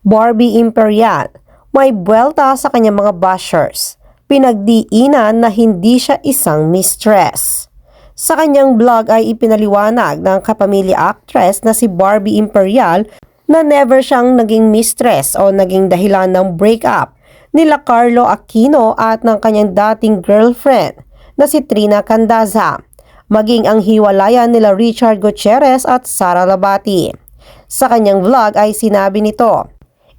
Barbie Imperial, may buwelta sa kanyang mga bashers. Pinagdiinan na hindi siya isang mistress. Sa kanyang vlog ay ipinaliwanag ng kapamilya actress na si Barbie Imperial na never siyang naging mistress o naging dahilan ng breakup nila Carlo Aquino at ng kanyang dating girlfriend na si Trina Candaza, maging ang hiwalayan nila Richard Gutierrez at Sara Labati. Sa kanyang vlog ay sinabi nito,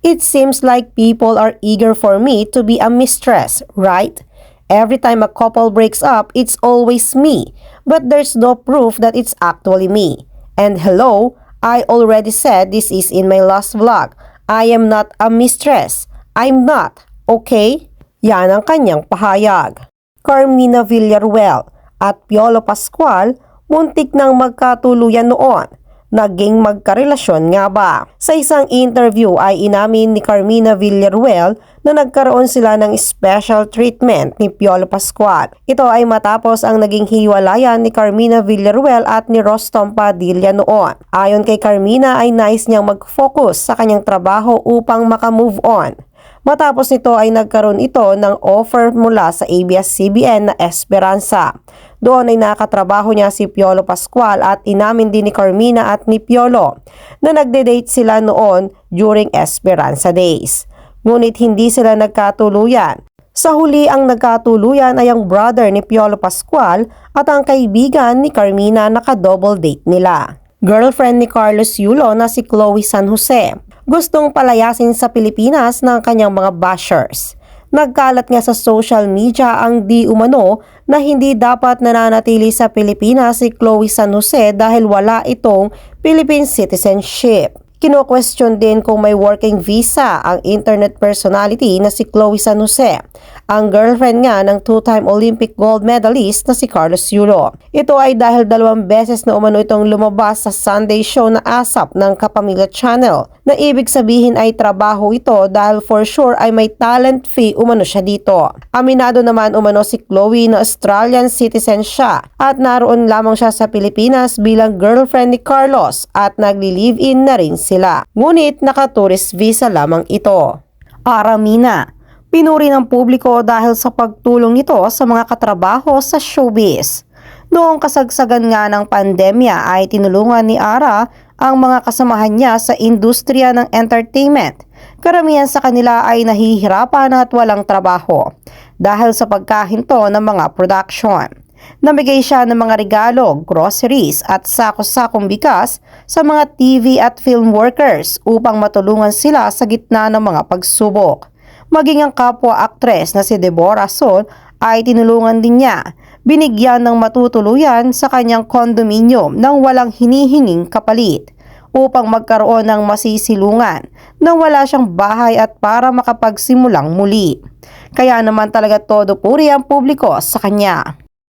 It seems like people are eager for me to be a mistress, right? Every time a couple breaks up, it's always me, but there's no proof that it's actually me. And hello, I already said this is in my last vlog. I am not a mistress. I'm not, okay? Yan ang kanyang pahayag. Carmina Villaruel at Piolo Pascual muntik nang magkatuluyan noon. Naging magkarelasyon nga ba? Sa isang interview ay inamin ni Carmina Villaruel na nagkaroon sila ng special treatment ni Piolo Pascual. Ito ay matapos ang naging hiwalayan ni Carmina Villaruel at ni Rostom Padilla noon. Ayon kay Carmina ay nais niyang mag-focus sa kanyang trabaho upang makamove on. Matapos nito ay nagkaroon ito ng offer mula sa ABS-CBN na Esperanza. Doon ay nakatrabaho niya si Piolo Pascual at inamin din ni Carmina at ni Piolo na nagde-date sila noon during Esperanza Days. Ngunit hindi sila nagkatuluyan. Sa huli ang nagkatuluyan ay ang brother ni Piolo Pascual at ang kaibigan ni Carmina naka-double date nila. Girlfriend ni Carlos Yulo na si Chloe San Jose gustong palayasin sa Pilipinas ng kanyang mga bashers. Nagkalat nga sa social media ang di umano na hindi dapat nananatili sa Pilipinas si Chloe San Jose dahil wala itong Philippine citizenship. Kino-question din kung may working visa ang internet personality na si Chloe San Jose, ang girlfriend nga ng two-time Olympic gold medalist na si Carlos Yulo. Ito ay dahil dalawang beses na umano itong lumabas sa Sunday show na ASAP ng Kapamilya Channel na ibig sabihin ay trabaho ito dahil for sure ay may talent fee umano siya dito. Aminado naman umano si Chloe na Australian citizen siya at naroon lamang siya sa Pilipinas bilang girlfriend ni Carlos at nagli-live-in na rin sila. Ngunit naka-tourist visa lamang ito. Aramina, pinuri ng publiko dahil sa pagtulong nito sa mga katrabaho sa showbiz. Noong kasagsagan nga ng pandemya ay tinulungan ni Ara ang mga kasamahan niya sa industriya ng entertainment. Karamihan sa kanila ay nahihirapan at walang trabaho dahil sa pagkahinto ng mga production. Namigay siya ng mga regalo, groceries at sako-sakong bigas sa mga TV at film workers upang matulungan sila sa gitna ng mga pagsubok. Maging ang kapwa-aktres na si Deborah Sol ay tinulungan din niya binigyan ng matutuluyan sa kanyang kondominium nang walang hinihinging kapalit upang magkaroon ng masisilungan nang wala siyang bahay at para makapagsimulang muli. Kaya naman talaga todo puri ang publiko sa kanya.